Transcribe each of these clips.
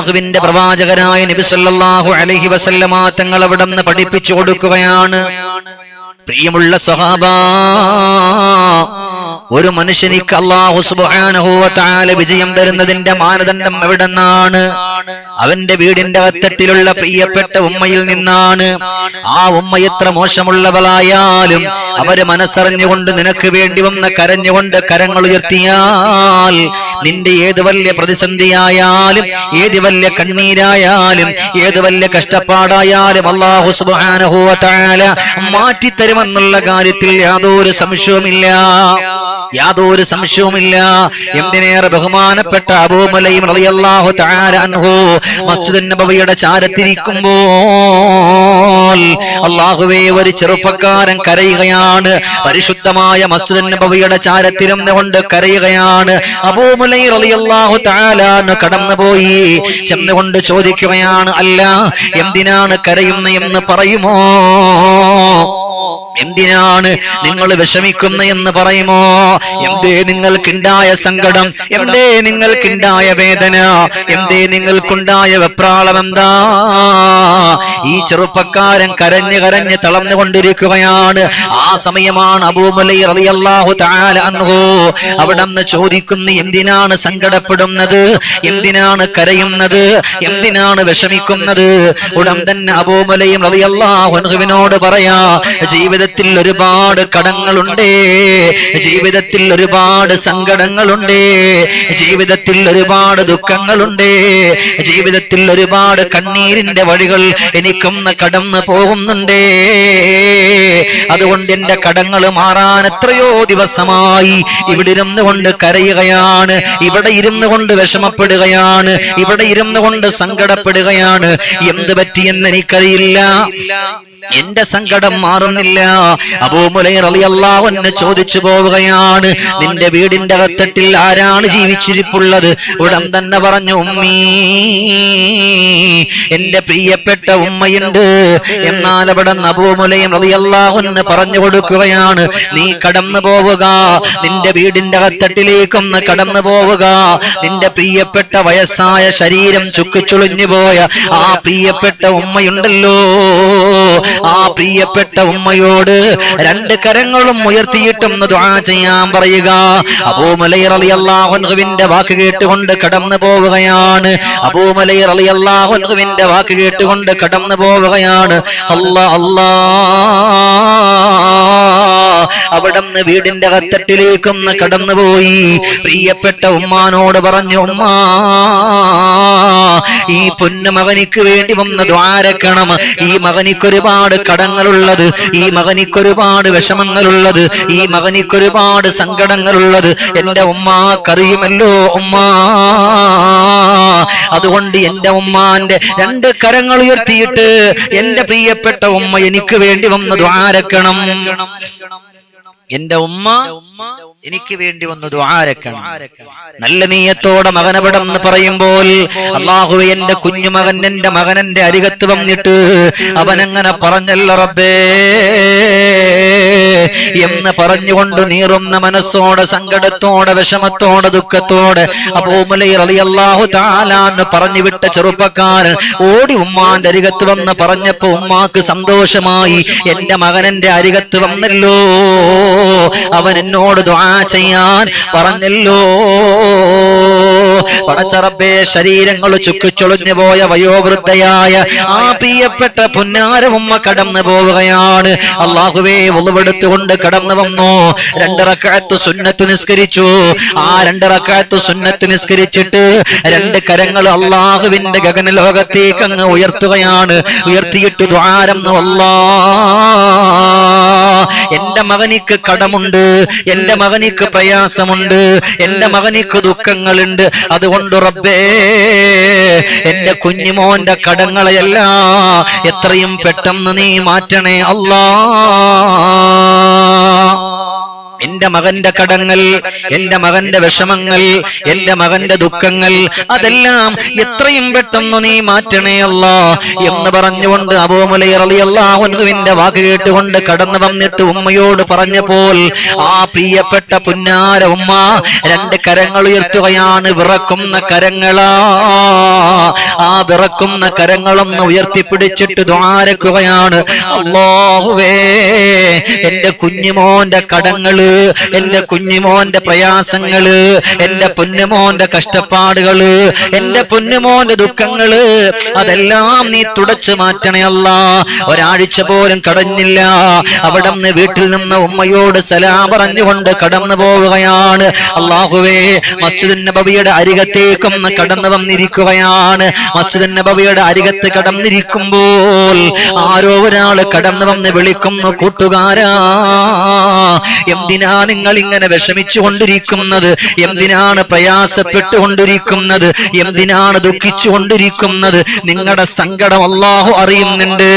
അള്ളാഹുവിന്റെ പ്രവാചകനായ നബി അലഹി അലൈഹി വസല്ലമ തങ്ങൾ അവിടെ നിന്ന് പഠിപ്പിച്ചു കൊടുക്കുകയാണ്. പ്രിയമുള്ള സ്വഹാബ ഒരു മനുഷ്യനിക്ക് അള്ളാഹു തആല വിജയം തരുന്നതിന്റെ മാനദണ്ഡം എവിടെന്നാണ്? അവന്റെ വീടിന്റെ അത്തട്ടിലുള്ള പ്രിയപ്പെട്ട ഉമ്മയിൽ നിന്നാണ്. ആ ഉമ്മ എത്ര മോശമുള്ളവളായാലും അവർ മനസ്സറിഞ്ഞുകൊണ്ട് നിനക്ക് വേണ്ടി വന്ന് കരഞ്ഞുകൊണ്ട് കരങ്ങൾ ഉയർത്തിയാൽ നിന്റെ ഏത് വലിയ പ്രതിസന്ധിയായാലും ഏത് വലിയ കണ്ണീരായാലും ഏത് വലിയ കഷ്ടപ്പാടായാലും അള്ളാഹു സുബ്ഹാനഹു വ മാറ്റിത്തരുമെന്നുള്ള കാര്യത്തിൽ യാതൊരു സംശയവുമില്ല. യാതൊരു സംശയവുമില്ല. എന്തിനേറെ ബഹുമാനപ്പെട്ട അബൂമലയും റളിയല്ലാഹു തആല അൻഹു മസ്ജിദ് നബവിയുടെ ചാരത്തിരിക്കുമ്പോൾ അള്ളാഹുവേ ഒരു ചെറുപ്പക്കാരൻ കരയുകയാണ്. പരിശുദ്ധമായ മസ്ജിദ് നബവിയുടെ ചാരത്തിരുന്നുകൊണ്ട് കരയുകയാണ്. അബൂമലൈ റളിയല്ലാഹു തആല കടന്നുപോയി. ചെന്നുകൊണ്ട് ചോദിക്കുകയാണ് അല്ല എന്തിനാണ് കരയുന്ന എന്ന് പറയുമോ? എന്തിനാണ് നിങ്ങൾ വിഷമിക്കുന്ന എന്ന് പറയുമോ? എന്തേ നിങ്ങൾക്കുണ്ടായ സങ്കടം? എന്തേ നിങ്ങൾക്കുണ്ടായ വേദന? എന്തേ നിങ്ങൾക്കുണ്ടായ വെപ്രാളം എന്താ? ഈ ചെറുപ്പക്കാരൻ കരഞ്ഞ് കരഞ്ഞ് തളർന്നുകൊണ്ടിരിക്കുകയാണ് ആ സമയമാണ് റളിയല്ലാഹു അൻഹു അവിടെ നിന്ന് ചോദിക്കുന്നു എന്തിനാണ് സങ്കടപ്പെടുന്നത്? എന്തിനാണ് കരയുന്നത്? എന്തിനാണ് വിഷമിക്കുന്നത്? ഉടൻ തന്നെ അബൂമലയും റളിയല്ലാഹു അൻഹുവിനോട് പറയാ ജീവിതത്തിൽ ഒരുപാട് കടങ്ങളുണ്ട്. ജീവിതത്തിൽ ഒരുപാട് സങ്കടങ്ങളുണ്ട്. ജീവിതത്തിൽ ഒരുപാട് ദുഃഖങ്ങളുണ്ട്. ജീവിതത്തിൽ ഒരുപാട് കണ്ണീരിന്റെ വഴികൾ എനിക്കൊന്ന് കടന്നു പോകുന്നുണ്ട്. അതുകൊണ്ട് എന്റെ കടങ്ങൾ മാറാൻ എത്രയോ ദിവസമായി ഇവിടെ ഇരുന്നു കൊണ്ട് കരയുകയാണ്. ഇവിടെ ഇരുന്നു കൊണ്ട് വിഷമപ്പെടുകയാണ്. ഇവിടെ ഇരുന്നു കൊണ്ട് സങ്കടപ്പെടുകയാണ്. എന്ത് പറ്റിയെന്ന് എനിക്കറിയില്ല. എന്റെ സങ്കടം മാറുന്നില്ല. അബൂമുലൈറിയല്ലാവെന്ന് ചോദിച്ചു പോവുകയാണ് നിന്റെ വീടിന്റെ അകത്തട്ടിൽ ആരാണ് ജീവിച്ചിരിപ്പുള്ളത്? ഉടൻ തന്നെ പറഞ്ഞു ഉമ്മീ എന്റെ പ്രിയപ്പെട്ട ഉമ്മയുണ്ട്. എന്നാൽ അവിടെ അബൂമുലയും റളിയല്ലാഹുന്ന് പറഞ്ഞു കൊടുക്കുകയാണ് നീ കടന്നു പോവുക. നിന്റെ വീടിന്റെ അകത്തട്ടിലേക്കൊന്ന് കടന്നു പോവുക. നിന്റെ പ്രിയപ്പെട്ട വയസ്സായ ശരീരം ചുക്കിച്ചുളിഞ്ഞു പോയ ആ പ്രിയപ്പെട്ട ഉമ്മയുണ്ടല്ലോ. ആ പ്രിയപ്പെട്ട ഉമ്മയോട് രണ്ട് കരങ്ങളും ഉയർത്തിയിട്ടും ദുആ ചെയ്യാൻ പറയുക. അബൂമലൈർ വാക്ക് കേട്ടുകൊണ്ട് കടന്നു പോവുകയാണ്. അബൂമലൈർ വാക്ക് കേട്ടുകൊണ്ട് കടന്നു പോവുകയാണ്. അല്ലാ അല്ലാ. അവിടുന്ന് വീടിന്റെ കത്തട്ടിലേക്കൊന്ന് കടന്നുപോയി. പ്രിയപ്പെട്ട ഉമ്മാനോട് പറഞ്ഞു ഉമ്മ ഈ പൊന്നു മകനിക്ക് വേണ്ടി വന്ന് ദ്വാരക്കണം. ഈ മകനിക്ക് ഒരുപാട് കടങ്ങളുള്ളത് ഈ മകനിക്കൊരുപാട് വിഷമങ്ങളുള്ളത് ഈ മകനിക്കൊരുപാട് സങ്കടങ്ങളുള്ളത് എന്റെ ഉമ്മാക്കറിയുമല്ലോ ഉമ്മ. അതുകൊണ്ട് എന്റെ ഉമ്മാന്റെ രണ്ട് കരങ്ങൾ ഉയർത്തിയിട്ട് എന്റെ പ്രിയപ്പെട്ട ഉമ്മ എനിക്ക് വേണ്ടി വന്ന് ദ്വാരക്കണം. എന്റെ ഉമ്മ എനിക്ക് വേണ്ടി വന്ന് ദ്വാരക്കണം നല്ല നീയത്തോടെ മകനവിടം എന്ന് പറയുമ്പോൾ അള്ളാഹു എന്റെ കുഞ്ഞുമകൻ എന്റെ മകൻ എന്റെ അരികത്ത് വന്നിട്ട് അവനങ്ങനെ പറഞ്ഞല്ലോ റബ്ബേ. എന്ന് പറഞ്ഞുകൊണ്ട് നീറുന്ന മനസ്സോടെ സങ്കടത്തോടെ വിഷമത്തോടെ ദുഃഖത്തോടെ അള്ളാഹു താലാന്ന് പറഞ്ഞു വിട്ട ചെറുപ്പക്കാരൻ ഓടി ഉമ്മാന്റെ അരികത്ത് വന്ന് പറഞ്ഞപ്പോ ഉമ്മാക്ക് സന്തോഷമായി എന്റെ മകനന്റെ അരികത്ത് വന്നല്ലോ അവൻ എന്നോട് ദ്വാ ചെയ്യാൻ പറഞ്ഞല്ലോ പടച്ചറബേ ശരീരങ്ങൾ ചുക്കിച്ചൊളിഞ്ഞു പോയ വയോവൃദ്ധയായ ആ പ്രിയപ്പെട്ട പുന്നാര ഉമ്മ കടന്നു പോവുകയാണ്. അള്ളാഹുവേ ഉളവെടുത്തുകൊണ്ട് കടന്നു വന്നു. രണ്ടിറക്കാത്ത് സുന്നത്ത് നിസ്കരിച്ചു. ആ രണ്ടിറക്കാത്ത് സുന്നത്ത് നിസ്കരിച്ചിട്ട് രണ്ട് കരങ്ങൾ അള്ളാഹുവിന്റെ ഗഗന ലോകത്തേക്ക് അങ്ങ് ഉയർത്തുകയാണ്. ഉയർത്തിയിട്ട് ദ്വാരം എന്റെ മകനിക്ക് കടമുണ്ട്. എന്റെ മകനിക്ക് പ്രയാസമുണ്ട്. എന്റെ മകനിക്ക് ദുഃഖങ്ങളുണ്ട്. അതുകൊണ്ട് റബ്ബേ എന്റെ കുഞ്ഞുമോന്റെ കടങ്ങളെയല്ല എത്രയും പെട്ടെന്ന് നീ മാറ്റണേ അല്ലാ. എന്റെ മകന്റെ കടങ്ങൾ എന്റെ മകന്റെ വിഷമങ്ങൾ എന്റെ മകന്റെ ദുഃഖങ്ങൾ അതെല്ലാം എത്രയും പെട്ടെന്ന് നീ മാറ്റണേ അല്ല എന്ന് പറഞ്ഞുകൊണ്ട് അബോമുലയറിയല്ലാഹുവിന്റെ വാക്ക് കേട്ടുകൊണ്ട് കടന്നു വന്നിട്ട് ഉമ്മയോട് പറഞ്ഞപ്പോൾ ആ പ്രിയപ്പെട്ട പുന്നാര ഉമ്മ രണ്ട് കരങ്ങൾ ഉയർത്തുകയാണ് വിറക്കുന്ന കരങ്ങളാ. ആ വിറക്കുന്ന കരങ്ങളൊന്ന് ഉയർത്തിപ്പിടിച്ചിട്ട് ദ്വാരക്കുകയാണ് അള്ളാഹുവേ എന്റെ കുഞ്ഞുമോന്റെ കടങ്ങൾ എന്റെ കുഞ്ഞുമോന്റെ പ്രയാസങ്ങൾ എന്റെ പൊന്നുമോന്റെ കഷ്ടപ്പാടുകൾ എന്റെ പൊന്നുമോന്റെ ദുഃഖങ്ങൾ അതെല്ലാം നീ തുടച്ചു മാറ്റണേ അല്ല. ഒരാഴ്ച പോലും കടഞ്ഞില്ല അവിടെ നിന്ന് വീട്ടിൽ നിന്ന് ഉമ്മയോട് സലാം പറഞ്ഞുകൊണ്ട് കടന്നു പോവുകയാണ്. അള്ളാഹുവേ മസ്ജിദ് നബവിയുടെ അരികത്തേക്കും കടന്നു വന്നിരിക്കുകയാണ്. മസ്ജിദ് നബവിയുടെ അരികത്ത് കടന്നിരിക്കുമ്പോൾ ആരോ ഒരാൾ കടന്നു വന്ന് വിളിക്കുന്നു കൂട്ടുകാരാ എന്തിനാ നിങ്ങൾ ഇങ്ങനെ വിഷമിച്ചു കൊണ്ടിരിക്കുന്നത് എന്തിനാണ് പ്രയാസപ്പെട്ടുകൊണ്ടിരിക്കുന്നത്? എന്തിനാണ് ദുഃഖിച്ചു കൊണ്ടിരിക്കുന്നത് നിങ്ങളുടെ സങ്കടം അള്ളാഹു അറിയുന്നുണ്ട്.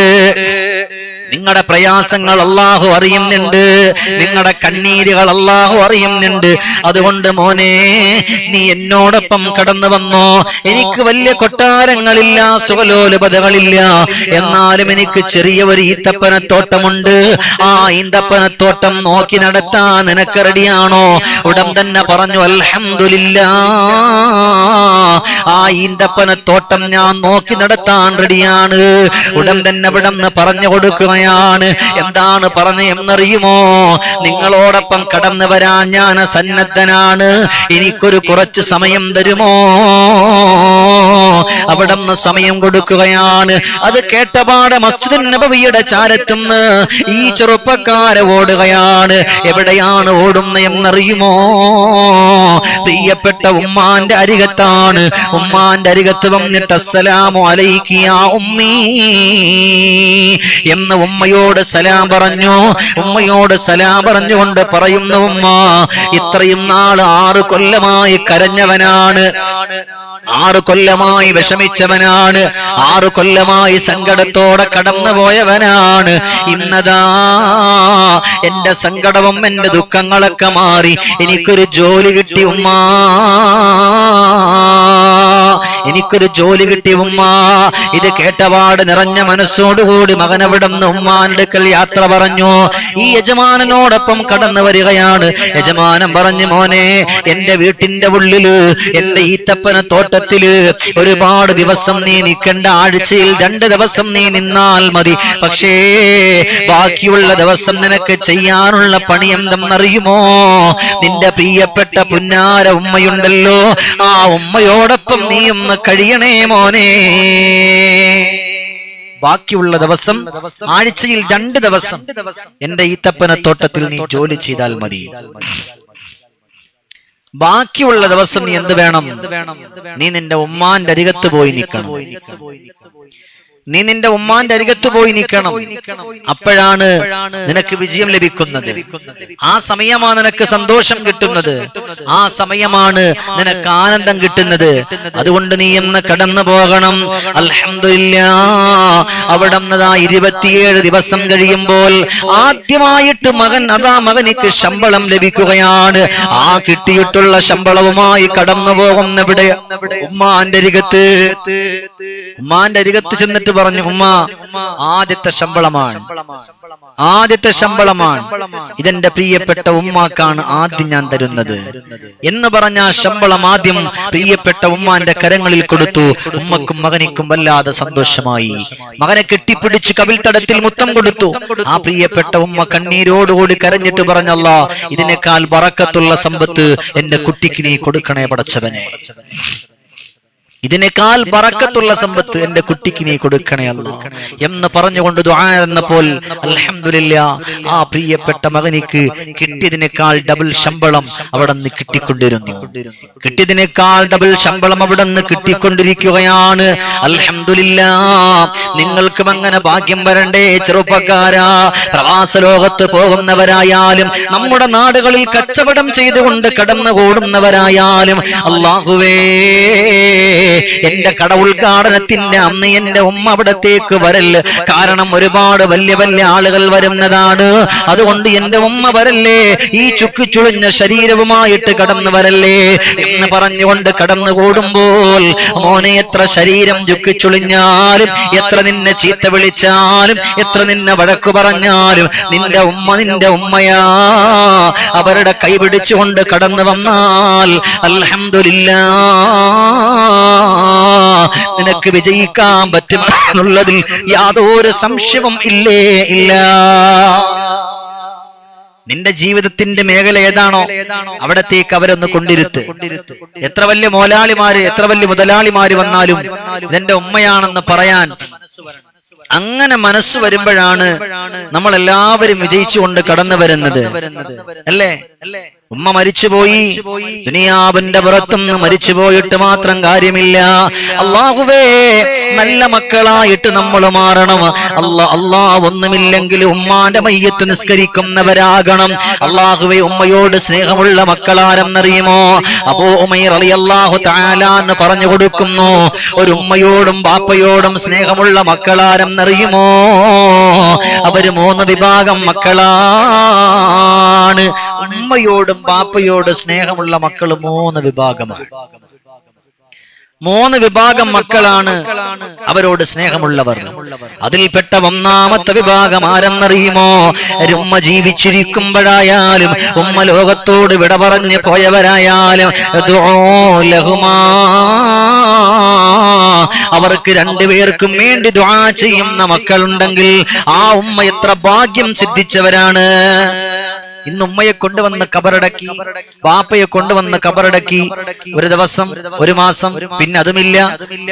നിങ്ങളുടെ പ്രയാസങ്ങൾ അള്ളാഹു അറിയുന്നുണ്ട്. നിങ്ങളുടെ കണ്ണീരുകൾ അള്ളാഹു അറിയുന്നുണ്ട്. അതുകൊണ്ട് മോനെ നീ എന്നോടൊപ്പം കടന്നു വന്നോ. എനിക്ക് വലിയ കൊട്ടാരങ്ങളില്ല സുഖലോലുപതകളില്ല. എന്നാലും എനിക്ക് ചെറിയ ഒരു ഈത്തപ്പനത്തോട്ടമുണ്ട്. ആ ഈന്തപ്പനത്തോട്ടം നോക്കി നടത്താൻ നിനക്ക് റെഡിയാണോ ഉടൻ തന്നെ പറഞ്ഞു അൽഹംദുലില്ല. ആ ഈന്തപ്പന തോട്ടം ഞാൻ നോക്കി നടത്താൻ റെഡിയാണ്. ഉടൻ തന്നെ ഇവിടെ നിന്ന് പറഞ്ഞു കൊടുക്കുകയാണ്. എന്താണ് പറഞ്ഞ എന്നറിയുമോ? നിങ്ങളോടൊപ്പം കടന്നു വരാൻ ഞാൻ സന്നദ്ധനാണ്. എനിക്കൊരു കുറച്ച് സമയം തരുമോ? അവിടെ സമയം കൊടുക്കുകയാണ്. അത് കേട്ടപാടെ മസ്ജിദ് നബവിയുടെ ചാരത്തുനിന്ന് ഈ ചെറുപ്പക്കാരെ ഓടുകയാണ്. എവിടെയാണ് ഓടുന്ന എന്നറിയുമോ? പ്രിയപ്പെട്ട ഉമ്മാന്റെ അരികത്താണ് ഉമ്മാന്റെ അരികത്ത് വന്നിട്ട് അസ്സലാമു ഉമ്മീ എന്ന് ഉമ്മയോട് സലാം പറഞ്ഞു. ഉമ്മയോട് സലാം പറഞ്ഞുകൊണ്ട് പറയുന്ന ഉമ്മ ഇത്രയും നാൾ ആറ് കൊല്ലമായി കരഞ്ഞവനാണ്. ആറ് കൊല്ലമായി വിഷമിച്ചവനാണ്. ആറു കൊല്ലമായി സങ്കടത്തോടെ കടന്നുപോയവനാണ്. ഇന്നതാ എന്റെ സങ്കടവും എന്റെ ദുഃഖങ്ങളൊക്കെ മാറി. എനിക്കൊരു ജോലി കിട്ടി ഉമ്മ. എനിക്കൊരു ജോലി കിട്ടി ഉമ്മ. ഇത് കേട്ടപാട് നിറഞ്ഞ മനസ്സോടുകൂടി മകനവിടം ഉമ്മാനെടുക്കൽ യാത്ര പറഞ്ഞു. ഈ യജമാനനോടൊപ്പം കടന്നു വരികയാണ്. യജമാനം പറഞ്ഞു മോനെ എന്റെ വീട്ടിന്റെ ഉള്ളിൽ എന്റെ ഈത്തപ്പന തോട്ടത്തിൽ ഒരുപാട് ദിവസം നീ നിൽക്കേണ്ട. ആഴ്ചയിൽ രണ്ട് ദിവസം നീ നിന്നാൽ മതി. പക്ഷേ ബാക്കിയുള്ള ദിവസം നിനക്ക് ചെയ്യാനുള്ള പണി എന്തെന്നറിയുമോ? നിന്റെ പ്രിയപ്പെട്ട പുന്നാര ഉമ്മയുണ്ടല്ലോ. ആ ഉമ്മയോടൊപ്പം നീ ഒന്ന് കഴിയണേ മോനെ. ബാക്കിയുള്ള ദിവസം ആഴ്ചയിൽ രണ്ട് ദിവസം എന്റെ ഈത്തപ്പന തോട്ടത്തിൽ നീ ജോലി ചെയ്താൽ മതി. ബാക്കിയുള്ള ദിവസം നീ എന്ത് വേണം? നീ നിന്റെ ഉമ്മാന്റെ അരികത്ത് പോയി നിൽക്കണം. നീ നിന്റെ ഉമ്മാന്റെ അരികത്ത് പോയി നിൽക്കണം. അപ്പോഴാണ് നിനക്ക് വിജയം ലഭിക്കുന്നത്. ആ സമയമാണ് നിനക്ക് സന്തോഷം കിട്ടുന്നത്. ആ സമയമാണ് നിനക്ക് ആനന്ദം കിട്ടുന്നത്. അതുകൊണ്ട് നീ എന്ന് കടന്നു പോകണം. അലഹമില്ല അവിടെ ഇരുപത്തിയേഴ് ദിവസം കഴിയുമ്പോൾ ആദ്യമായിട്ട് മകൻ അതാ മകനിക്ക് ശമ്പളം ലഭിക്കുകയാണ്. ആ കിട്ടിയിട്ടുള്ള ശമ്പളവുമായി കടന്നു പോകുന്നവിടെ ഉമ്മാന്റെ അരികത്ത്. ഉമ്മാന്റെ അരികത്ത് ചെന്നിട്ട് പറഞ്ഞു ഉമ്മ ആദ്യത്തെ ശമ്പളമാണ്. ആദ്യത്തെ ശമ്പളമാണ്. ഇതെന്റെ പ്രിയപ്പെട്ട ഉമ്മാക്കാണ് ആദ്യം ഞാൻ തരുന്നത്. എന്ന് പറഞ്ഞ ശമ്പളം ആദ്യം പ്രിയപ്പെട്ട ഉമ്മാന്റെ കരങ്ങളിൽ കൊടുത്തു. ഉമ്മക്കും മകനിക്കും വല്ലാതെ സന്തോഷമായി. മകനെ കെട്ടിപ്പിടിച്ച് കവിൽ തടത്തിൽ മുത്തം കൊടുത്തു. ആ പ്രിയപ്പെട്ട ഉമ്മ കണ്ണീരോടുകൂടി കരഞ്ഞിട്ട് പറഞ്ഞല്ല ഇതിനേക്കാൾ വറക്കത്തുള്ള സമ്പത്ത് എന്റെ കുട്ടിക്ക് നീ കൊടുക്കണേ പടച്ചവനെ. ഇതിനേക്കാൾ പറക്കത്തുള്ള സമ്പത്ത് എന്റെ കുട്ടിക്ക് നീ കൊടുക്കണേ അല്ല. എന്ന് പറഞ്ഞുകൊണ്ട് ദുആയെന്നപ്പോൾ അൽഹംദുലില്ല ആ പ്രിയപ്പെട്ട മകനിക്ക് കിട്ടിയതിനേക്കാൾ ഡബിൾ ശമ്പളം അവിടെ നിന്ന് കിട്ടിക്കൊണ്ടിരുന്നു. കിട്ടിയതിനേക്കാൾ ഡബിൾ ശമ്പളം അവിടെ നിന്ന് കിട്ടിക്കൊണ്ടിരിക്കുകയാണ്. അൽഹംദുലില്ല നിങ്ങൾക്കും അങ്ങനെ ഭാഗ്യം വരണ്ടേ ചെറുപ്പക്കാരാ. പ്രവാസ ലോകത്ത് പോകുന്നവരായാലും നമ്മുടെ നാടുകളിൽ കച്ചവടം ചെയ്തുകൊണ്ട് കടന്നു കൂടുന്നവരായാലും അള്ളാഹുവേ എന്റെ കട ഉദ്ഘാടനത്തിന്റെ അന്ന് എന്റെ ഉമ്മ അവിടത്തേക്ക് വരൽ. കാരണം ഒരുപാട് വലിയ വലിയ ആളുകൾ വരുന്നതാണ്. അതുകൊണ്ട് എന്റെ ഉമ്മ വരല്ലേ? ഈ ചുക്കി ചുളിഞ്ഞ ശരീരവുമായിട്ട് കടന്നു വരല്ലേ? എന്ന് പറഞ്ഞുകൊണ്ട് കടന്നു കൂടുമ്പോൾ മോനെ എത്ര ശരീരം ചുക്കി ചുളിഞ്ഞാലും എത്ര നിന്നെ ചീത്ത വിളിച്ചാലും എത്ര നിന്നെ വഴക്കു പറഞ്ഞാലും നിന്റെ ഉമ്മ നിന്റെ ഉമ്മയാ. അവരുടെ കൈ പിടിച്ചുകൊണ്ട് കടന്നു വന്നാൽ അൽഹംദുലില്ലാ. നിനക്ക് വിജയിക്കാൻ പറ്റുമെന്നുള്ളതിൽ യാതൊരു സംശയവും ഇല്ലേ ഇല്ല. നിന്റെ ജീവിതത്തിന്റെ മേഖല ഏതാണോ അവിടത്തേക്ക് അവരൊന്ന് കൊണ്ടിരുത്ത്. എത്ര വലിയ മോലാളിമാര് എത്ര വലിയ മുതലാളിമാര് വന്നാലും ഇതെന്റെ ഉമ്മയാണെന്ന് പറയാൻ അങ്ങനെ മനസ്സ് വരുമ്പോഴാണ് നമ്മൾ എല്ലാവരും വിജയിച്ചുകൊണ്ട് കടന്നു വരുന്നത്. അല്ലേ? ഉമ്മ മരിച്ചുപോയി. ദുനിയാവിന്റെ പുറത്തുനിന്ന് മരിച്ചുപോയിട്ട് മാത്രം കാര്യമില്ല. അള്ളാഹുവേ നല്ല മക്കളായിട്ട് നമ്മൾ മാറണം. അല്ലാ അല്ലാ ഒന്നുമില്ലെങ്കിൽ ഉമ്മാന്റെ മയ്യത്ത് നിസ്കരിക്കുന്നവരാകണം. അള്ളാഹുവേ ഉമ്മയോട് സ്നേഹമുള്ള മക്കളാരെന്നറിയുമോ? അപ്പോ ഉമൈർ അലി അള്ളാഹു താലാന്ന് പറഞ്ഞു കൊടുക്കുന്നു. ഒരു ഉമ്മയോടും ബാപ്പയോടും സ്നേഹമുള്ള മക്കളാരെന്നറിയുമോ? അവർ മൂന്ന് വിഭാഗം മക്കളാണ്. ഉമ്മയോടും ബാപ്പയോടും സ്നേഹമുള്ള മക്കൾ മൂന്ന് വിഭാഗമാണ്. മൂന്ന് വിഭാഗം മക്കളാണ് അവരോട് സ്നേഹമുള്ളവർ. അതിൽപ്പെട്ട ഒന്നാമത്തെ വിഭാഗം ആരെന്നറിയുമോ? ഉമ്മ ജീവിച്ചിരിക്കുമ്പോഴായാലും ഉമ്മ ലോകത്തോട് വിട പറഞ്ഞ് പോയവരായാലും. അവർക്ക് രണ്ടുപേർക്കും വേണ്ടി ദ്വാ ചെയ്യുന്ന മക്കളുണ്ടെങ്കിൽ ആ ഉമ്മ എത്ര ഭാഗ്യം സിദ്ധിച്ചവരാണ്? ഇന്ന് ഉമ്മയെ കൊണ്ടുവന്ന് കബറടക്കി വാപ്പയെ കൊണ്ടുവന്ന് കബറടക്കി ഒരു ദിവസം ഒരു മാസം പിന്നെ അതുമില്ല.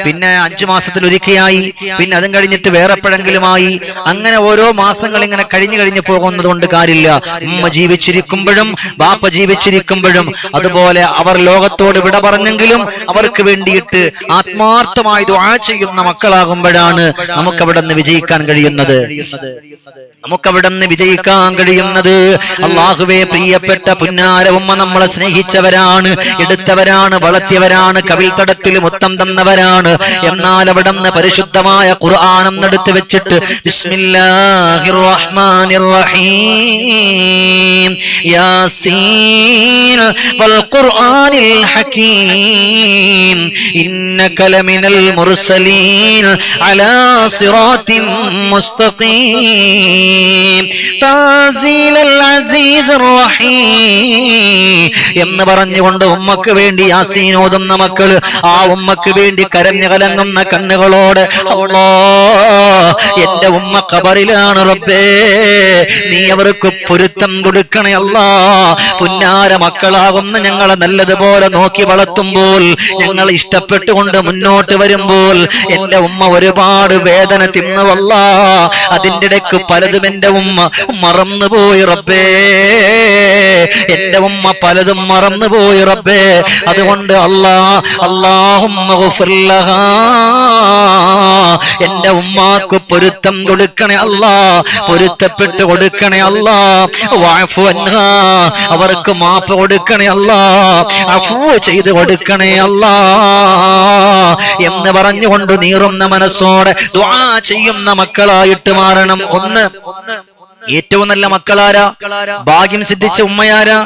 പിന്നെ അഞ്ചു മാസത്തിൽ ഒരിക്കയായി. പിന്നെ അതും കഴിഞ്ഞിട്ട് വേറെ എപ്പോഴെങ്കിലുമായി. അങ്ങനെ ഓരോ മാസങ്ങൾ ഇങ്ങനെ കഴിഞ്ഞു കഴിഞ്ഞു പോകുന്നത് കൊണ്ട് കാര്യമില്ല. ഉമ്മ ജീവിച്ചിരിക്കുമ്പോഴും ബാപ്പ ജീവിച്ചിരിക്കുമ്പോഴും അതുപോലെ അവർ ലോകത്തോട് വിട പറഞ്ഞെങ്കിലും അവർക്ക് വേണ്ടിയിട്ട് ആത്മാർത്ഥമായി ദുആ ചെയ്യുന്ന മക്കളാകുമ്പോഴാണ് നമുക്ക് അവിടെ നിന്ന് വിജയിക്കാൻ കഴിയുന്നത്. നമുക്ക് അവിടെ നിന്ന് വിജയിക്കാൻ കഴിയുന്നത്. അള്ളാഹുവെ പ്രിയപ്പെട്ട പുന്നാരവുമ്മ നമ്മളെ സ്നേഹിച്ചവരാണ് എടുത്തവരാണ് വളർത്തിയവരാണ് കവിൽത്തടത്തിൽ മുത്തം തന്നവരാണ്. എന്നാൽ അവിടെ നിന്ന് പരിശുദ്ധമായ ഖുർആാനം എടുത്ത് വെച്ചിട്ട് റഹീം യാസീൻ العزيز الرحيم. എന്ന് പറഞ്ഞുകൊണ്ട് ഉമ്മക്ക് വേണ്ടി യാസീൻ ഓതുന്ന മക്കൾ ആ ഉമ്മക്ക് വേണ്ടി കരഞ്ഞു കലങ്ങുന്ന കണ്ണുകളോട് എന്റെ ഉമ്മ കബറിലാണ് റബ്ബേ നീ അവർക്ക് പൊരുത്തം കൊടുക്കണേ അല്ലാ. പുന്നാര മക്കളാകുന്ന ഞങ്ങളെ നല്ലതുപോലെ നോക്കി വളർത്തുമ്പോൾ ഞങ്ങൾ ഇഷ്ടപ്പെട്ടുകൊണ്ട് മുന്നോട്ട് വരുമ്പോൾ എന്റെ ഉമ്മ ഒരുപാട് വേദന തിന്നുവല്ല. അതിന്റെ ഇടയ്ക്ക് പലതും എന്റെ ഉമ്മ മറന്നുപോയി റബ്ബേ. എന്റെ ഉമ്മ പലതും മറന്നുപോയി റബ്ബേ. അതുകൊണ്ട് അല്ലാ ലഹാ. എന്റെ ഉമ്മാക്ക് പൊരുത്തം കൊടുക്കണേ അല്ലാ പൊരുത്തപ്പെട്ട് കൊടുക്കണേ അല്ലാ. അവർക്ക് മാപ്പ് കൊടുക്കണേ അല്ലാ. അഫൂ ചെയ്ത് കൊടുക്കണേ അല്ലാ. എന്ന് പറഞ്ഞുകൊണ്ട് നീറുന്ന മനസ്സോടെ ദുആ ചെയ്യുന്ന മക്കളായിട്ട് മാറണം. ഒന്ന് ഒന്ന്. ഏറ്റവും നല്ല മക്കളാരാ? ഭാഗ്യം സിദ്ധിച്ച ഉമ്മയാരാ?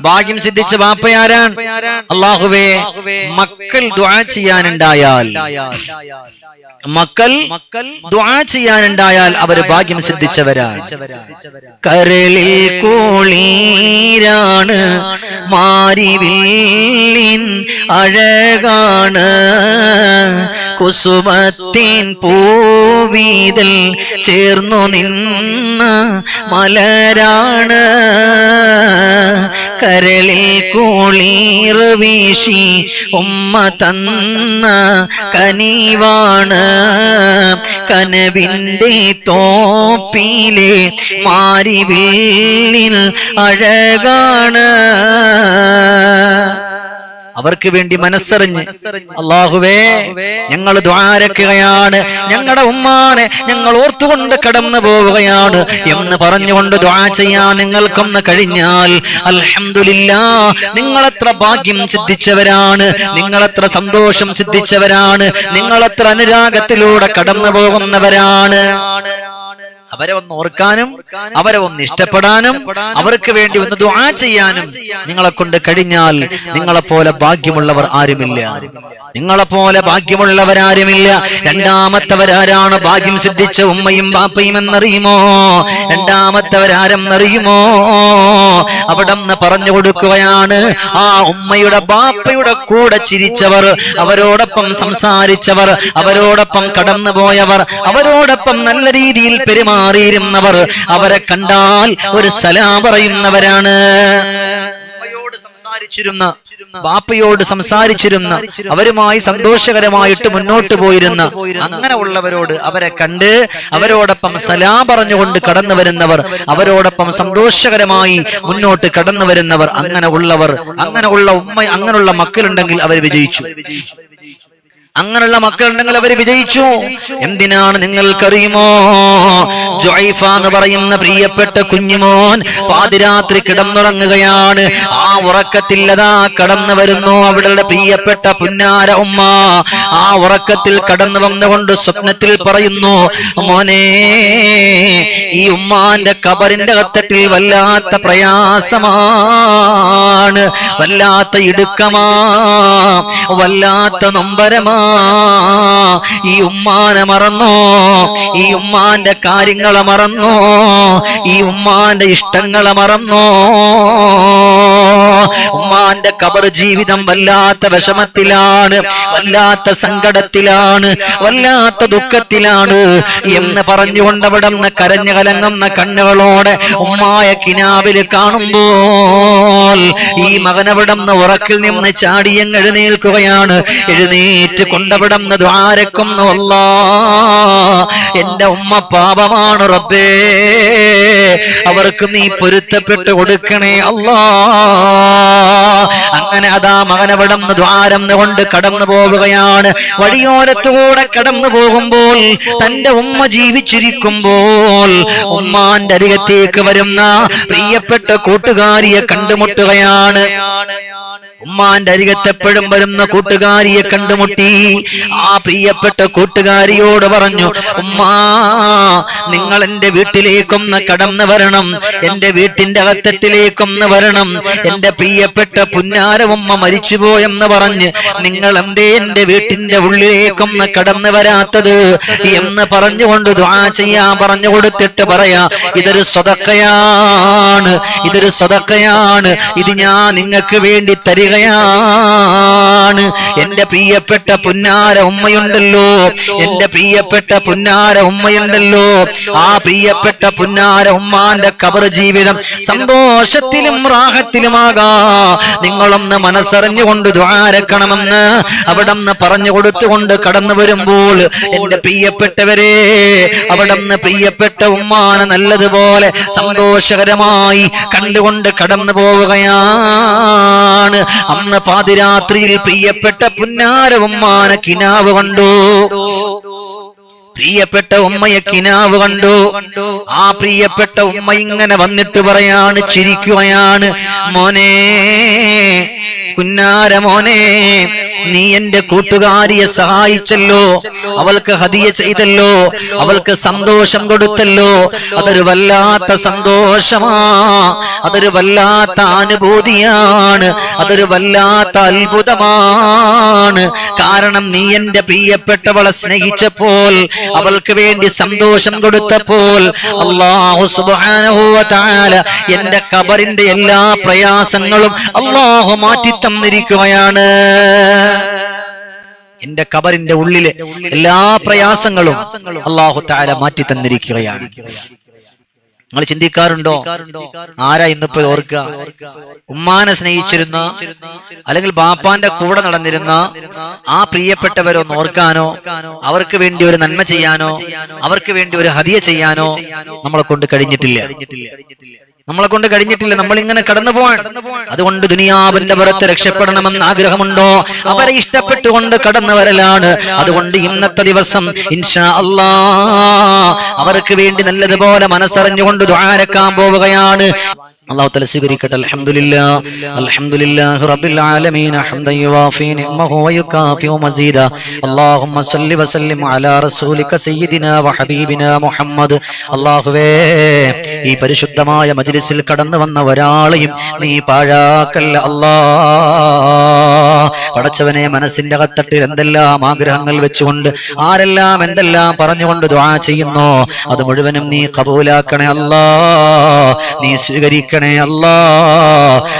ഭാഗ്യം സിദ്ധിച്ച ബാപ്പയാരാ അള്ളാഹുവേ മക്കൾ ദുആ ചെയ്യാനുണ്ടായാൽ. മക്കൾ മക്കൾ ദ്വാ ചെയ്യാനുണ്ടായാൽ അവർ ഭാഗ്യം സിദ്ധിച്ചവരാ കരളിൽ കോളീരാണ് മാരിവില്ലിൻ അഴകാണ് കുസുമത്തിൻ പൂവീതൽ ചേർന്നു നിന്ന മലരാണ്. കരളിൽ കൂളീർ വീശി ഉമ്മ തന്ന കനിവാണ്. കനവിന്റെ തോപ്പിലെ മാരിവില്ലിൽ അഴകാണ്. അവർക്ക് വേണ്ടി മനസ്സറിഞ്ഞ്. അള്ളാഹുവേ ഞങ്ങൾ ദ്വാരക്കുകയാണ്. ഞങ്ങളുടെ ഉമ്മാനെ ഞങ്ങൾ ഓർത്തുകൊണ്ട് കടന്നു പോവുകയാണ് എന്ന് പറഞ്ഞുകൊണ്ട് ദ്വാ ചെയ്യാൻ നിങ്ങൾക്കൊന്ന് കഴിഞ്ഞാൽ അലഹമില്ല നിങ്ങളെത്ര ഭാഗ്യം സിദ്ധിച്ചവരാണ് നിങ്ങളെത്ര സന്തോഷം സിദ്ധിച്ചവരാണ് നിങ്ങളെത്ര അനുരാഗത്തിലൂടെ കടന്നു പോകുന്നവരാണ്. അവരെ ഒന്ന് ഓർക്കാനും അവരെ ഒന്ന് ഇഷ്ടപ്പെടാനും അവർക്ക് വേണ്ടി ഒന്ന് ദുആ ചെയ്യാനും നിങ്ങളെ കൊണ്ട് കഴിഞ്ഞാൽ നിങ്ങളെ പോലെ ഭാഗ്യമുള്ളവർ ആരുമില്ല. നിങ്ങളെ പോലെ ഭാഗ്യമുള്ളവരാരുമില്ല രണ്ടാമത്തവരാരാണ് ഭാഗ്യം സിദ്ധിച്ച ഉമ്മയും ബാപ്പയും എന്നറിയുമോ? രണ്ടാമത്തവരാരെന്നറിയുമോ? അവിടെ പറഞ്ഞു കൊടുക്കുകയാണ് ആ ഉമ്മയുടെ ബാപ്പയുടെ കൂടെ ചിരിച്ചവർ അവരോടൊപ്പം സംസാരിച്ചവർ അവരോടൊപ്പം കടന്നുപോയവർ അവരോടൊപ്പം നല്ല രീതിയിൽ പെരുമാറിയിരുന്നവർ അവരെ കണ്ടാൽ ഒരു സലാം പറയുന്നവരാണ്. സംസാരിച്ചിരുന്ന ബാപ്പയോട് സംസാരിച്ചിരുന്ന അവരുമായി സന്തോഷകരമായിട്ട് മുന്നോട്ട് പോയിരുന്ന അങ്ങനെ ഉള്ളവരോട് അവരെ കണ്ട് അവരോടൊപ്പം സലാം പറഞ്ഞുകൊണ്ട് കടന്നു വരുന്നവർ അവരോടൊപ്പം സന്തോഷകരമായി മുന്നോട്ട് കടന്നു വരുന്നവർ അങ്ങനെ ഉള്ളവർ അങ്ങനെ ഉള്ള ഉമ്മ അങ്ങനെയുള്ള മക്കളുണ്ടെങ്കിൽ അവർ വിജയിച്ചു. അങ്ങനെയുള്ള മക്കളുണ്ടെങ്കിൽ അവർ വിജയിച്ചു. എന്തിനാണ് നിങ്ങൾക്കറിയുമോ? ജോയിഫ എന്ന് പറയുന്ന പ്രിയപ്പെട്ട കുഞ്ഞുമോൻ പാതിരാത്രി കിടന്നുറങ്ങുകയാണ്. ആ ഉറക്കത്തിൽ അതാ കടന്നു വരുന്നു അവളുടെ പ്രിയപ്പെട്ട പുന്നാര ഉമ്മ. ആ ഉറക്കത്തിൽ കടന്നു വന്നുകൊണ്ട് സ്വപ്നത്തിൽ പറയുന്നു മോനെ ഈ ഉമ്മാന്റെ കബറിന്റെ കത്തട്ടിൽ വല്ലാത്ത പ്രയാസമാണ്. വല്ലാത്ത ഇടുക്കമാ. വല്ലാത്ത നൊമ്പരമാ. ഈ ഉമ്മാനെ മറന്നോ? ഈ ഉമ്മാന്റെ കാര്യങ്ങളെ മറന്നോ? ഈ ഉമ്മാന്റെ ഇഷ്ടങ്ങളെ മറന്നോ? ഉമ്മാന്റെ കബർ ജീവിതം വല്ലാത്ത വിഷമത്തിലാണ് വല്ലാത്ത സങ്കടത്തിലാണ് വല്ലാത്ത ദുഃഖത്തിലാണ് എന്ന് പറഞ്ഞുകൊണ്ട് അവിടെ നിന്ന് കരഞ്ഞു കലങ്ങുന്ന കണ്ണുകളോടെ ഉമ്മായ കിനാവിൽ കാണുമ്പോൾ ഈ മകനവിടം നിന്ന് ഉറക്കിൽ നിന്ന് ചാടിയങ്ങ് എഴുന്നേൽക്കുകയാണ്. എഴുന്നേറ്റ് കൊണ്ടവിടം നിന്ന് ദ്വാരക്കും അല്ലാ എന്റെ ഉമ്മ പാപമാണ് റബ്ബേ. അവർക്ക് നീ പൊരുത്തപ്പെട്ട് കൊടുക്കണേ അല്ലാ. അങ്ങനെ അതാ മകനവിടം ദ്വാരം കൊണ്ട് കടന്നു പോവുകയാണ്. വഴിയോരത്തൂടെ കടന്നു പോകുമ്പോൾ തന്റെ ഉമ്മ ജീവിച്ചിരിക്കുമ്പോൾ ഉമ്മാന്റെ അരികത്തേക്ക് വരുന്ന പ്രിയപ്പെട്ട കൂട്ടുകാരിയെ കണ്ടുമുട്ടുകയാണ്. ഉമ്മാന്റെ അരികത്തെപ്പോഴും വരുന്ന കൂട്ടുകാരിയെ കണ്ടുമുട്ടി. ആ പ്രിയപ്പെട്ട കൂട്ടുകാരിയോട് പറഞ്ഞു ഉമ്മാ നിങ്ങൾ എന്റെ വീട്ടിലേക്കൊന്ന് കടന്നു വരണം. എന്റെ വീട്ടിന്റെ അകത്തത്തിലേക്കൊന്ന് വരണം. എന്റെ പ്രിയപ്പെട്ട പുന്നാര ഉമ്മ മരിച്ചുപോയെന്ന് പറഞ്ഞ് നിങ്ങൾ എന്തേ എന്റെ വീട്ടിന്റെ ഉള്ളിലേക്കൊന്ന് കടന്നു വരാത്തത്? എന്ന് പറഞ്ഞുകൊണ്ട് ദ്വാ ചെയ്യാ പറഞ്ഞു കൊടുത്തിട്ട് പറയാ ഇതൊരു സ്വതക്കയാണ് ഇതൊരു സ്വതക്കയാണ്. ഇത് ഞാൻ നിങ്ങൾക്ക് വേണ്ടി തരികയാണ് എന്റെ പ്രിയപ്പെട്ട പുന്നാര ഉമ്മയുണ്ടല്ലോ. എന്റെ പ്രിയപ്പെട്ട പുന്നാര ഉമ്മയുണ്ടല്ലോ. ആ പ്രിയപ്പെട്ട പുന്നാര ഉമ്മാന്റെ കബർ ജീവിതം സന്തോഷത്തിലും റാഹത്തിലുമാകാ. നിങ്ങളൊന്ന് മനസ്സറിഞ്ഞുകൊണ്ട് ദ്വാരക്കണമെന്ന് അവിടെ നിന്ന് പറഞ്ഞു കൊടുത്തുകൊണ്ട് കടന്നു വരുമ്പോൾ എന്റെ പ്രിയപ്പെട്ടവരെ അവിടെ നിന്ന് പ്രിയപ്പെട്ട ഉമ്മാന നല്ലതുപോലെ സന്തോഷകരമായി കണ്ടുകൊണ്ട് കടന്നു പോവുകയാണ്. അന്ന് പാതിരാത്രിയിൽ പ്രിയപ്പെട്ട പുന്നാരവും ഉമ്മാനെ കിനാവ് കണ്ടു. പ്രിയപ്പെട്ട ഉമ്മയെ കിനാവ് കണ്ടു. ആ പ്രിയപ്പെട്ട ഉമ്മ ഇങ്ങനെ വന്നിട്ട് പറയാണ് ചിരിക്കുകയാണ്. മോനെ കുന്നാര മോനെ നീ എന്റെ കൂട്ടുകാരിയെ സഹായിച്ചല്ലോ. അവൾക്ക് ഹതിയ ചെയ്തല്ലോ. അവൾക്ക് സന്തോഷം കൊടുത്തല്ലോ. അതൊരു വല്ലാത്ത സന്തോഷമാ. അതൊരു വല്ലാത്ത അനുഭൂതിയാണ്. അതൊരു വല്ലാത്ത അത്ഭുതമാണ്. കാരണം നീ എന്റെ പ്രിയപ്പെട്ടവളെ സ്നേഹിച്ചപ്പോൾ അവൾക്ക് വേണ്ടി സന്തോഷം കൊടുത്തപ്പോൾ അള്ളാഹു എന്റെ കബറിന്റെ എല്ലാ പ്രയാസങ്ങളും അള്ളാഹു മാറ്റി തന്നിരിക്കുകയാണ്. എന്റെ കബറിന്റെ ഉള്ളിലെ എല്ലാ പ്രയാസങ്ങളും അള്ളാഹു താല മാറ്റി തന്നിരിക്കുകയാണ്. നിങ്ങൾ ചിന്തിക്കാറുണ്ടോ? ആരാ ഇന്നിപ്പോ ഓർക്കുക? ഉമ്മാനെ സ്നേഹിച്ചിരുന്ന അല്ലെങ്കിൽ ബാപ്പാന്റെ കൂടെ നടന്നിരുന്ന ആ പ്രിയപ്പെട്ടവരൊന്ന് ഓർക്കാനോ? അവർക്ക് വേണ്ടി ഒരു നന്മ ചെയ്യാനോ? അവർക്ക് വേണ്ടി ഒരു ഹതിയ ചെയ്യാനോ? നമ്മളെ കൊണ്ട് കഴിഞ്ഞിട്ടില്ല. നമ്മളെ കൊണ്ട് കഴിഞ്ഞിട്ടില്ല. നമ്മൾ ഇങ്ങനെ കടന്നു പോവാൻ. അതുകൊണ്ട് ദുനിയാവിന്റെ പുറത്ത് രക്ഷപ്പെടണമെന്ന് ആഗ്രഹമുണ്ടോ? അവരെ ഇഷ്ടപ്പെട്ടുകൊണ്ട് കടന്നു വരലാണ് അതുകൊണ്ട് ഇന്നത്തെ ദിവസം ഇൻഷാ അല്ലാ അവർക്ക് വേണ്ടി നല്ലതുപോലെ മനസ്സറിഞ്ഞുകൊണ്ട് ദ്വാരക്കാൻ പോവുകയാണ്. അള്ളാഹു തല സ്വീകരിക്കട്ടെ. അൽഹംദുലില്ലാ. അൽഹംദുലില്ലാഹി റബ്ബിൽ ആലമീൻ ഹംദൻ യുവാഫി നിഅമഹു വയുകാഫി മസീദ. അല്ലാഹുമ്മ സല്ലി വസല്ലിം അലാ റസൂലിക സയ്യിദിനാ വഹബീബിനാ മുഹമ്മദ്. അല്ലാഹുവേ ഈ പരിശുദ്ധമായ മജ്ലിസിൽ കടന്നു വന്ന ഒരാളെയും നീ പാഴാക്കല്ല. അല്ലാ പടച്ചവനെ മനസ്സിന്റെ കത്തട്ടിൽ എന്തെല്ലാം ആഗ്രഹങ്ങൾ വെച്ചുകൊണ്ട് ആരെല്ലാം എന്തെല്ലാം പറഞ്ഞുകൊണ്ട് ദ്വാ ചെയ്യുന്നു അത് മുഴുവനും നീ കബൂലാക്കണേ അല്ലാ. നീ സ്വീകരിക്കണേ അല്ലാ.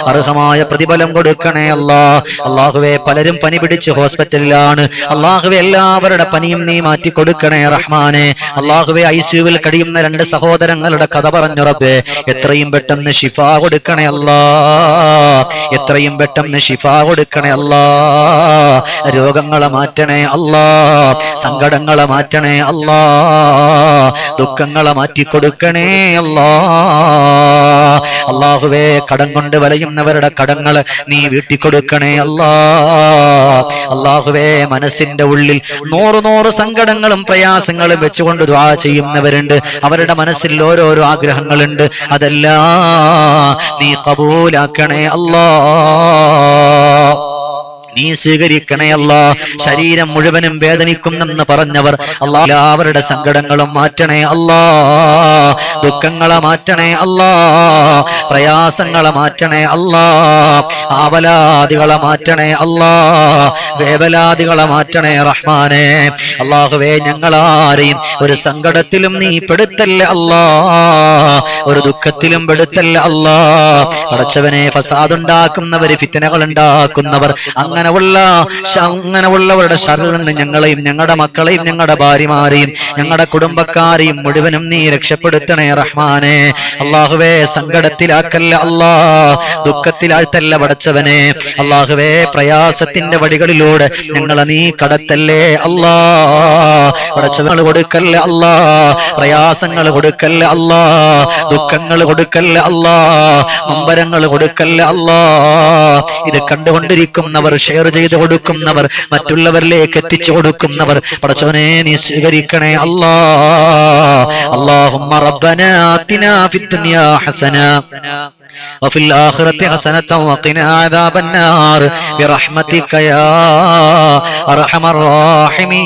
അർഹമായ പ്രതിഫലം കൊടുക്കണേ അല്ലാ. അള്ളാഹുവെ പലരും പനി പിടിച്ച് ഹോസ്പിറ്റലിലാണ്. അള്ളാഹുവെ എല്ലാവരുടെ പനിയും നീ മാറ്റി കൊടുക്കണേ റഹ്മാനെ. അള്ളാഹുവെ ഐ സിയുവിൽ കഴിയുന്ന രണ്ട് സഹോദരങ്ങളുടെ കഥ പറഞ്ഞു റബ്ബേ എത്രയും പെട്ടെന്ന് ഷിഫ കൊടുക്കണേ അല്ലാ. എത്രയും പെട്ടെന്ന് ഷിഫ കൊടുക്കണേ അല്ലാ. രോഗങ്ങളെ മാറ്റണേ അല്ലാ. സങ്കടങ്ങളെ മാറ്റണേ അല്ലാ. ദുഃഖങ്ങളെ മാറ്റിക്കൊടുക്കണേ അല്ലാ. അള്ളാഹുവേ കടം കൊണ്ട് വലയുന്നവരുടെ കടങ്ങൾ നീ വീട്ടിക്കൊടുക്കണേ അല്ലാ. അള്ളാഹുവേ മനസ്സിന്റെ ഉള്ളിൽ നൂറ് നൂറ് സങ്കടങ്ങളും പ്രയാസങ്ങളും വെച്ചുകൊണ്ട് ദ്വാ ചെയ്യുന്നവരുണ്ട്. അവരുടെ മനസ്സിൽ ഓരോരോ ആഗ്രഹങ്ങളുണ്ട്. അതെല്ലാം നീ കബൂലാക്കണേ അല്ലാ. നീ സ്വീകരിക്കണേ അല്ല. ശരീരം മുഴുവനും വേദനിക്കുന്നെന്ന് പറഞ്ഞവർ അല്ലാ. എല്ലാവരുടെ സങ്കടങ്ങളും മാറ്റണേ അല്ലാ. ദുഃഖങ്ങളെ മാറ്റണേ അല്ലാ. പ്രയാസങ്ങളെ മാറ്റണേ അല്ലാ. ആവലാദികളെ മാറ്റണേ അല്ലാ. വേവലാദികളെ മാറ്റണേ റഹ്മാനെ. അള്ളാഹുവേ ഞങ്ങളാരെയും ഒരു സങ്കടത്തിലും നീ പെടുത്തല്ലേ അല്ലാ. ഒരു ദുഃഖത്തിലും പെടുത്തല്ല അല്ലാ. ഫസാദ് ഫസാദുണ്ടാക്കുന്നവര് ഫിത്തനകൾ ഉണ്ടാക്കുന്നവർ അങ്ങനെയുള്ള അങ്ങനെയുള്ളവരുടെ ശരണം നിന്ന് ഞങ്ങളെയും ഞങ്ങളുടെ മക്കളെയും ഞങ്ങളുടെ ഭാര്യമാരെയും ഞങ്ങളുടെ കുടുംബക്കാരെയും മുഴുവനും നീ രക്ഷപ്പെടുത്തണേ റഹ്മാനെ. അള്ളാഹുവേ സങ്കടത്തിലാക്കല്ല അല്ലാ ദുഃഖത്തിലാഴ്ത്തല്ല പടച്ചവനെ. അള്ളാഹുവേ പ്രയാസത്തിന്റെ വടികളിലൂടെ ഞങ്ങളെ നീ കടത്തല്ലേ അല്ലാ. പടച്ചവങ്ങൾ കൊടുക്കല്ല അല്ലാ പ്രയാസങ്ങൾ കൊടുക്കല്ല അല്ലാ ദുഃഖങ്ങൾ കൊടുക്കല്ല അല്ലാ അമ്പരങ്ങൾ കൊടുക്കല്ല അല്ലാ. ഇത് കണ്ടുകൊണ്ടിരിക്കുന്നവർ ഷെയർ ചെയ്ത് കൊടുക്കുന്നവർ മറ്റുള്ളവരിലേക്ക് എത്തിച്ചു കൊടുക്കുന്നവർ പടച്ചവനെ നീ സ്വീകരിക്കണേ അല്ലാ اللهم ربنا آتنا في الدنيا حسنة وفي الآخرة حسنة وقنا عذاب النار برحمتك يا أرحم الراحمين